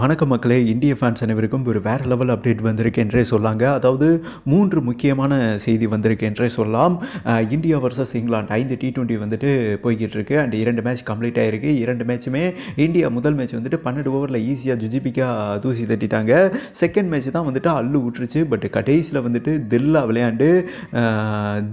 வணக்கம் மக்களே இந்திய ஃபேன்ஸ் அனைவருக்கும் ஒரு வேறு லெவல் அப்டேட் வந்திருக்கு என்றே சொல்லாங்க. அதாவது மூன்று முக்கியமான செய்தி வந்திருக்கு என்றே சொல்லலாம். இந்தியா வர்சஸ் இங்கிலாந்து ஐந்து டி ட்வெண்ட்டி வந்துட்டு போய்கிட்டு இருக்கு அண்ட் இரண்டு மேட்ச் கம்ப்ளீட் ஆகிருக்கு இரண்டு மேட்சுமே இந்தியா முதல் மேட்ச் வந்துட்டு பன்னெண்டு ஓவரில் ஈஸியாக ஜுஜிபிக்கா தூசி தட்டிட்டாங்க. செகண்ட் மேட்ச் தான் வந்துட்டு அல்லு விட்டுருச்சு. பட் கடைசியில் வந்துட்டு தில்லா விளையாண்டு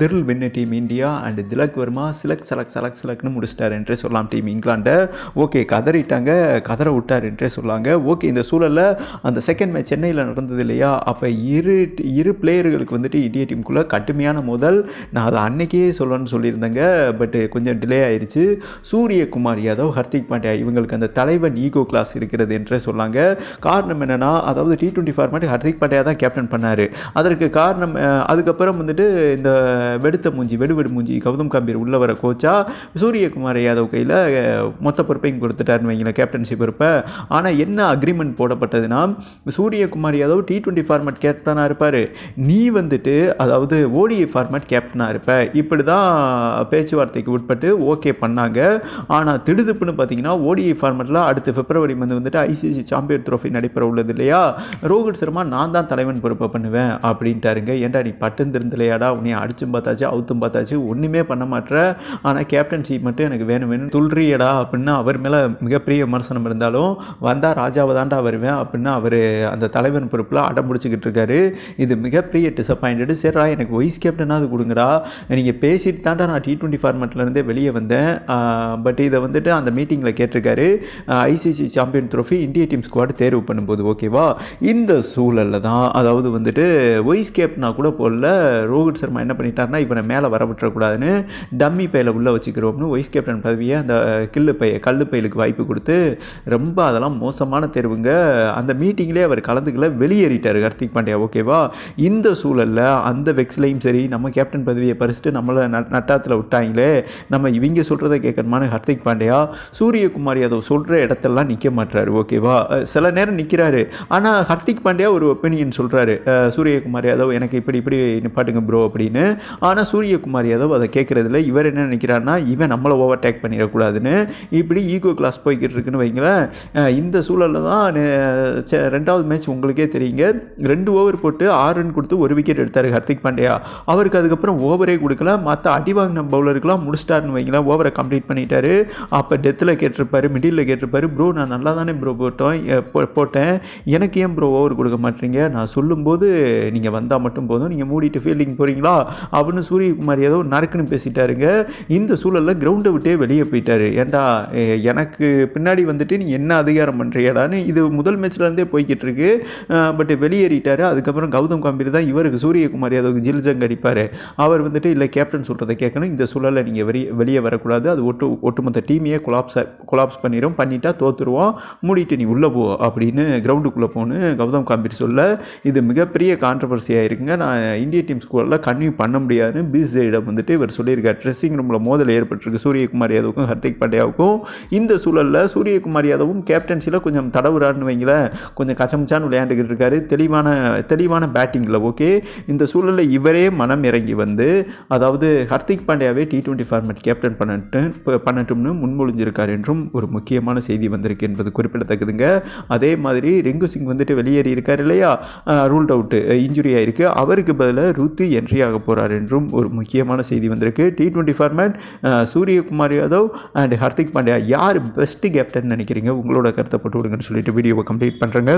திரில் தில் வின்ன team India and Tilak Varma சிலக் சலக் சலக் சிலக்னு முடிச்சிட்டார் என்றே சொல்லலாம் டீம் இங்கிலாண்டை ஓகே கதறிட்டாங்க. கதற விட்டார் என்றே சொல்லாங்க. ஓகே இந்த சூழலில் அந்த செகண்ட் மேட்ச் சென்னையில் நடந்தது இல்லையா? அப்போ இரு இரு பிளேயர்களுக்கு வந்துட்டு இந்திய டீமுக்குள்ளே கடுமையான முதல். நான் அதை அன்னைக்கே சொல்லணும்னு சொல்லியிருந்தேங்க பட் கொஞ்சம் டிலே ஆயிடுச்சு சூரியகுமார் யாதவ் ஹர்திக் பாண்டியா இவங்களுக்கு அந்த தலைவன் ஈகோ கிளாஸ் இருக்கிறது என்றே சொன்னாங்க. காரணம் என்னென்னா அதாவது T twenty format Hardik Pandya தான் கேப்டன் பண்ணார். அதற்கு காரணம் அதுக்கப்புறம் வந்துட்டு இந்த வெடுத்த மூஞ்சி வெடுவெடு மூஞ்சி கௌதம் கம்பீர் உள்ள வர கோச்சா சூரியகுமார் யாதவ் கையில் மொத்த பொறுப்பையும் கொடுத்துட்டாருன்னு வைங்களேன் கேப்டன்ஷிப் பொறுப்பை. ஆனால் என்ன agreement போடப்பட்டதுன்னா Suryakumar Yadav T twenty format கேப்டனாக இருப்பார். நீ வந்துட்டு அதாவது ஓடிஐ ஃபார்மேட் கேப்டனாக இருப்ப. இப்படி தான் பேச்சுவார்த்தைக்கு உட்பட்டு ஓகே பண்ணாங்க. ஆனால் திடுதுப்புன்னு பார்த்தீங்கன்னா ஓடிஐ ஃபார்மேட்டில் அடுத்த பிப்ரவரி மந்த் வந்துட்டு ஐசிசி சாம்பியன் ட்ரோஃபி நடைபெற உள்ளது இல்லையா? ரோஹித் சர்மா நான் தான் தலைவன் பொறுப்பை பண்ணுவேன் அப்படின்ட்டாருங்க. ஏன்டா நீ பட்டன் திருந்தலையாடா? உன்னை அடிச்சும் பார்த்தாச்சு அவுத்தும் பார்த்தாச்சு ஒன்றுமே பண்ண மாட்ற. ஆனால் கேப்டன்ஷிப் மட்டும் எனக்கு வேணும் வேணும். துல்றியடா அப்படின்னு அவர் மேலே மிகப்பெரிய விமர்சனம் இருந்தாலும் வந்தால் ராஜாவை தாண்டா வருவேன் அப்படின்னு அவர் அந்த தலைவன் பொறுப்பில் அடம் பிடிச்சிக்கிட்டு இருக்காரு. இது மிகப்பெரிய டிசப்பாயிண்டடு சரிடா எனக்கு வைஸ் கேப்டனாவது கொடுங்கடா. நீங்கள் பேசிட்டு தாண்டா நான் டி டுவெண்ட்டி ஃபார்மேட்லேருந்தே வெளியே வந்தேன். பட் இதை வந்துட்டு அந்த மீட்டிங்கில் கேட்டிருக்காரு. ஐசிசி சாம்பியன் ட்ரோஃபி இந்திய டீம் ஸ்குவாட் தேர்வு பண்ணும்போது ஓகேவா இந்த சூழலில் தான் அதாவது வந்துட்டு வைஸ் கேப்டனாக கூட போடல. ரோஹித் சர்மா என்ன பண்ணிட்டாருன்னா இவனை மேலே வர விட்டுறக்கூடாதுன்னு டம்மி பையில் உள்ளே வச்சுக்கிறோம்னு வைஸ் கேப்டன் பதவியை அந்த கில்லு பைய கல் பையலுக்கு வாய்ப்பு கொடுத்து ரொம்ப அதெல்லாம் மோசமான தேர்வுங்க. அந்த மீட்டிங்லேயே அவர் கலந்துக்கல வெளியேறிட்டார் ஹர்திக் பாண்டியா ஓகேவா இந்த சூழலில் அந்த வெக்ஸ்லையும் சரி நம்ம கேப்டன் பதவியை பறிச்சுட்டு நம்மளை நட்டாத்தில் விட்டாங்களே நம்ம இவங்க சொல்கிறத கேட்கணுமான்னு ஹர்திக் பாண்டியா சூரியகுமார் யாதவ் சொல்கிற இடத்தெல்லாம் நிற்க மாட்டாரு ஓகேவா சில நேரம் நிற்கிறாரு ஆனால் ஹர்திக் பாண்டியா ஒரு ஒப்பீனியன் சொல்கிறாரு சூரியகுமார் யாதவ் எனக்கு இப்படி இப்படி நிப்பாட்டுங்க ப்ரோ அப்படின்னு. ஆனால் சூரியகுமார் யாதவ் அதை கேட்குறதில்ல. இவர் என்ன நினைக்கிறாருன்னா இவன் நம்மளை ஓவர் டேக் பண்ணிடக்கூடாதுன்னு. இப்படி ஈகோ கிளாஸ் போய்கிட்டு இருக்குன்னு வைங்களேன். இந்த சூழலில் தான் ரெண்டாவது மேட்ச் உங்களுக்கே தெரியுங்க. ரெண்டு ஓவர் போட்டு ஆறு ரன் கொடுத்து ஒரு விக்கெட் எடுத்தார் ஹர்திக் பாண்டியா. அவருக்கு அதுக்கப்புறம் ஓவரே கொடுக்கல. மற்ற அடி வாங்கின பவுலருக்குலாம் முடிச்சிட்டாருன்னு வைங்களேன். ஓவரை கம்ப்ளீட் பண்ணிட்டாரு. அப்போ டெத்தில் கேட்டிருப்பாரு மிடில் கேட்டிருப்பார். ப்ரோ நான் நல்லா தானே ப்ரோ போட்டோம் போட்டேன். எனக்கு ஏன் ப்ரோ ஓவர் கொடுக்க மாட்டீங்க? நான் சொல்லும்போது நீங்கள் வந்தால் மட்டும் போதும். நீங்கள் மூடிட்டு ஃபீல்டிங் போகிறீங்களா அப்படின்னு சூரியகுமார் ஏதோ நறுக்குன்னு பேசிட்டாருங்க. இந்த சூழலில் கிரவுண்டை விட்டே வெளியே போயிட்டார். ஏன்டா எனக்கு பின்னாடி வந்துட்டு நீ என்ன அதிகாரம் பண்ணுறியடான்னு இது முதல் மேட்ச்லேருந்தே போய்கிட்டு இருக்கு. பட் வெளியேறிட்டாரு. அதுக்கப்புறம் கௌதம் கம்பீர் தான் இவருக்கு சூரியகுமார் யாதவுக்கு ஜில்ஜங் அடிப்பார். அவர் வந்துட்டு இல்லை கேப்டன் சொல்கிறத கேட்கணும். இந்த சூழலில் நீங்கள் வெளியே வெளியே வரக்கூடாது. அது ஒட்டு ஒட்டுமொத்த டீமையே கொலாப்ஸ் கொலாப்ஸ் பண்ணிடும் பண்ணிட்டா தோத்துருவோம் மூடிட்டு நீ உள்ளே போ அப்படின்னு கிரவுண்டுக்குள்ளே போன்னு கௌதம் கம்பீர் சொல்ல இது மிகப்பெரிய கான்ட்ரவர்சியாக இருக்குங்க. நான் இந்திய டீம் ஸ்கூலில் கன்வியூ பண்ண முடியாதுன்னு பிசிஐடம் வந்துட்டு இவர் சொல்லியிருக்கார். ட்ரெஸ்ஸிங் ரூமில் மோதல் ஏற்பட்டிருக்கு. சூரியகுமார் யாதவுக்கும் ஹர்திக் பாண்டியாவுக்கும். இந்த சூழலில் சூரியகுமார் யாதவும் கேப்டன்சியில் கொஞ்சம் தடவுறாருன்னு வைங்களேன் கொஞ்சம் கசமிச்சான்னு விளையாண்டுக்கிட்டு இருக்காரு. தெளிவான தெளிவான பேட்டிங்கில் ஓகே இந்த சூழலில் இவரே மனம் இறங்கி வந்து அதாவது ஹர்திக் பாண்டியாவே டி டுவெண்ட்டி ஃபார்மேட் கேப்டன் பண்ணட்டு பண்ணட்டும்னு முன்மொழிஞ்சிருக்கார் என்றும் ஒரு முக்கியமான செய்தி வந்திருக்கு என்பது குறிப்பிடத்தக்கதுங்க. அதே மாதிரி ரிங்கு சிங் வந்துட்டு வெளியேறி இருக்கார் இல்லையா? ரூல்ட் அவுட்டு இன்ஜுரி ஆயிருக்கு. அவருக்கு பதிலாக ருத்து என்ட்ரி ஆக போகிறார் என்றும் ஒரு முக்கியமான செய்தி வந்திருக்கு. T twenty format Suryakumar Yadav and Hardik Pandya யார் பெஸ்ட் கேப்டன் நினைக்கிறீங்க? உங்களோட கருத்தை போட்டு விடுங்கன்னு சொல்லிட்டு வீடியோவை கம்ப்ளீட் பண்ணுறேங்க